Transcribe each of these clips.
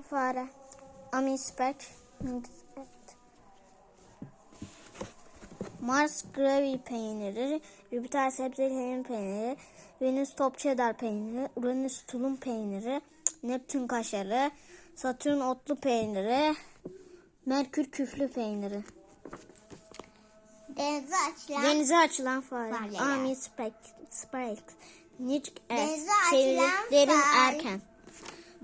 Fare. Amispek. Mars gravy peyniri, Jüpiter sebzeli helin peyniri, Venüs top cheddar peyniri, Uranüs tulum peyniri, Neptün kaşarı, Satürn otlu peyniri, Merkür küflü peyniri. Denize açılan Denize açılan fare. Fareler. Amispek. Spike. Nick S. Denize açılan derin fare. erken.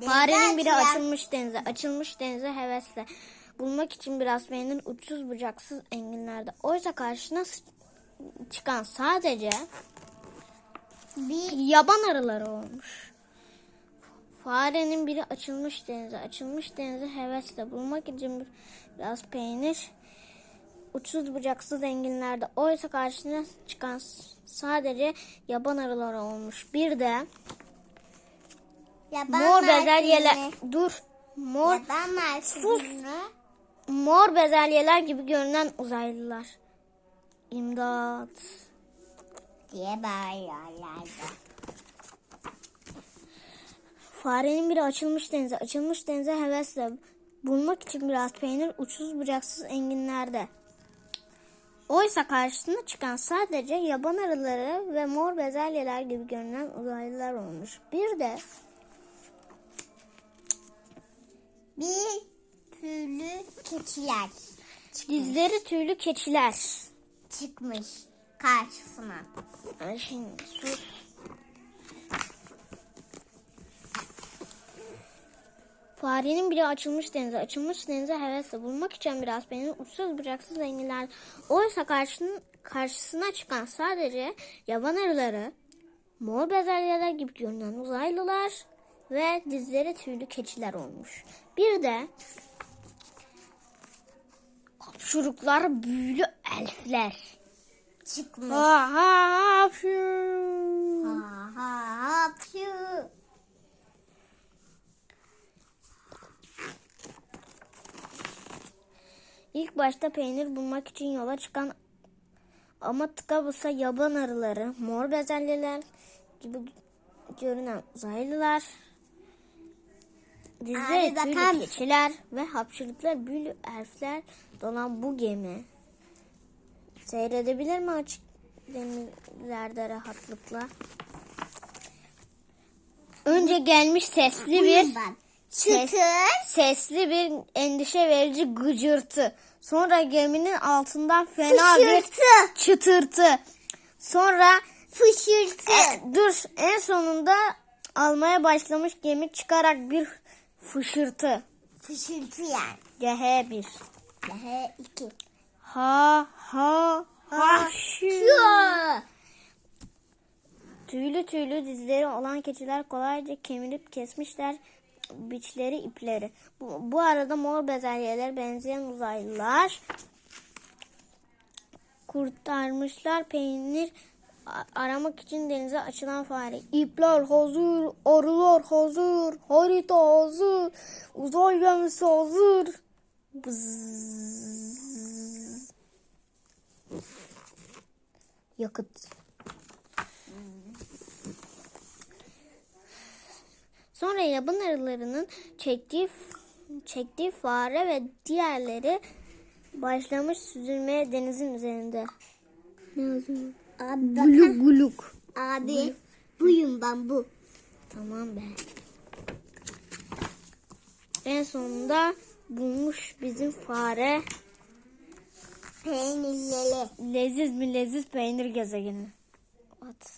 Farenin biri açılmış denize, açılmış denize hevesle. Bulmak için biraz peynir uçsuz bucaksız enginlerde. Oysa karşına çıkan sadece bir yaban arıları olmuş. Farenin biri açılmış denize, açılmış denize hevesle. Bulmak için biraz peynir uçsuz bucaksız enginlerde. Oysa karşına çıkan sadece yaban arıları olmuş. Bir de yaban mor bezelyeler. Dur. Mor Yaban mersini Mor bezelyeler gibi görünen uzaylılar. İmdat. diye bağırıyorlardı. Farenin biri açılmış denize, açılmış denize hevesle. Bulmak için biraz peynir uçsuz bucaksız enginlerde. Oysa karşısına çıkan sadece yaban arıları ve mor bezelyeler gibi görünen uzaylılar olmuş. Bir de Bir türlü keçiler dizleri tüylü keçiler. çıkmış karşısına. Ay Şimdi sus. Farenin biri açılmış denize, açılmış denize hevesle bulmak için biraz peynir uçsuz bucaksız enginar. Oysa karşının, karşısına çıkan sadece yaban arıları, mor bezelyeler gibi görünen uzaylılar ve dizleri tüylü keçiler olmuş. Bir de hapşuruklar büyülü elfler. Çıkmış. Ha ha hapşur. Ha ha hapşu. İlk başta peynir bulmak için yola çıkan ama tıka basa yaban arıları, mor bezelyeler gibi görünen uzaylılar, Abi bakar mısın? keçiler ve hapşırıklar büyülü elfler dolan bu gemi seyredebilir mi açık denizlerde rahatlıkla? Önce gelmiş sesli bir. Ses-. Sesli bir endişe verici gıcırtı. Sonra geminin altından fena bir Fışırtı. çıtırtı. Sonra Fışırtı. e, dur en sonunda almaya başlamış gemi çıkarak bir fışırtı. Fışırtı yani. CH1. Daha iki. Ha ha ha şu. Tüylü tüylü dizleri olan keçiler kolayca kemirip kesmişler biçleri ipleri. Bu, bu arada mor bezelyeler benzeyen uzaylılar kurtarmışlar peynir aramak için denize açılan fare. İpler hazır, arılar hazır, harita hazır, uzay gemisi hazır. Bzzz. Yakıt. Sonra yaban arılarının çektiği çektiği fare ve diğerleri başlamış süzülmeye denizin üzerinde. Ne yazıyor? Abi bakar. Guluk guluk. Abi buyum ben bu. Tamam be. En sonunda bulmuş bizim fare Peynirleri. leziz mi leziz peynir gezegeni. At.